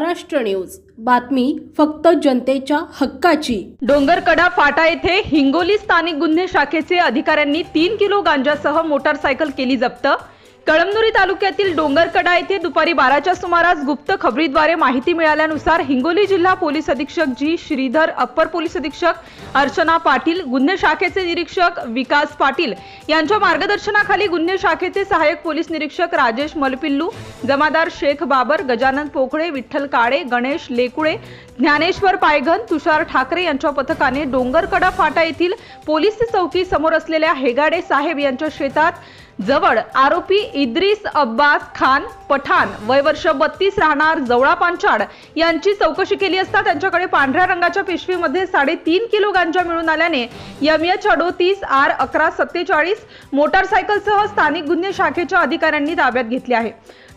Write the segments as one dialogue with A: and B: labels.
A: Maharashtra news. बातमी फक्त जनतेच्या हक्काची.
B: डोंगरकडा फाटा येथे हिंगोली स्थानिक गुन्हे शाखेचे अधिकाऱ्यांनी तीन किलो गांजासह मोटारसायकल केली जप्त. कळमनुरी तालुक्यातील डोंगरकडा येथे दुपारी बाराच्या सुमारास गुप्त खबरीद्वारे माहिती मिळाल्यानुसार हिंगोली जिल्हा पोलीस अधीक्षक जी श्रीधर अप्पर पोलीस अधीक्षक अर्चना पाटील गुन्हे शाखेचे निरीक्षक विकास पाटील यांच्या मार्गदर्शनाखाली गुन्हे शाखेचे सहाय्यक पोलीस निरीक्षक राजेश मलपिल्लू जमादार शेख बाबर गजानन पोखळे विठ्ठल काळे गणेश लेकुळे ज्ञानेश्वर पायघन तुषार ठाकरे यांच्या पथकाने डोंगरकडा फाटा येथील पोलीस चौकी समोर असलेल्या हेगाडे साहेब यांच्या शेतात जवळ आरोपी इद्रिस अब्बास खान पठाण वय वर्ष बत्तीस राहणार जवळा पांचाड यांची चौकशी केली असता त्यांच्याकडे पांढऱ्या रंगाच्या पिशवीमध्ये साडेतीन किलो गांजा मिळून आल्याने यम एच अडोतीस आर अकरा सत्तेचाळीस मोटारसायकलसह स्थानिक गुन्हे शाखेच्या अधिकाऱ्यांनी ताब्यात घेतली आहे.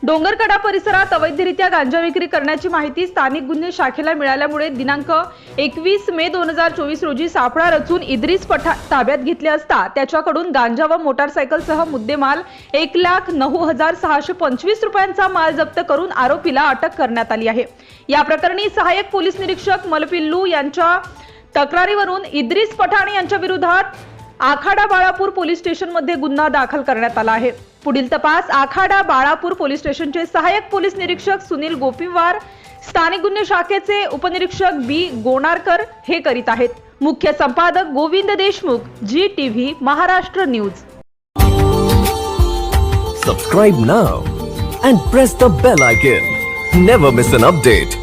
B: डोंगरकडा परिसरात अवैधरित्या गांजा विक्री करण्याची माहिती स्थानिक गुन्हे शाखेला मिळाल्यामुळे दिनांक एकवीस मे दोन हजार चोवीस रोजी सापळा रचून इद्रिस पठा ताब्यात घेतले असता त्याच्याकडून गांजा व मोटारसायकलसह मुद्देमाल एक लाख नऊ हजार सहाशे पंचवीस रुपयांचा माल जप्त करून आरोपीला अटक करण्यात आली आहे. या प्रकरणी सहाय्यक पोलीस निरीक्षक मलपिल्लू यांच्या तक्रारीवरून इद्रिस पठाण यांच्या विरोधात आखाडा बाळापूर पोलीस स्टेशनमध्ये गुन्हा दाखल करण्यात आला आहे. पुढील तपास आखाडा बाळापूर पोलीस स्टेशनचे सहाय्यक पोलीस निरीक्षक सुनील गोपीवार स्थानिक गुन्हे शाखेचे उपनिरीक्षक बी गोणारकर हे करीत आहेत. मुख्य संपादक Govind Deshmukh ji TV Maharashtra news.
C: Subscribe now and press the bell icon never miss an update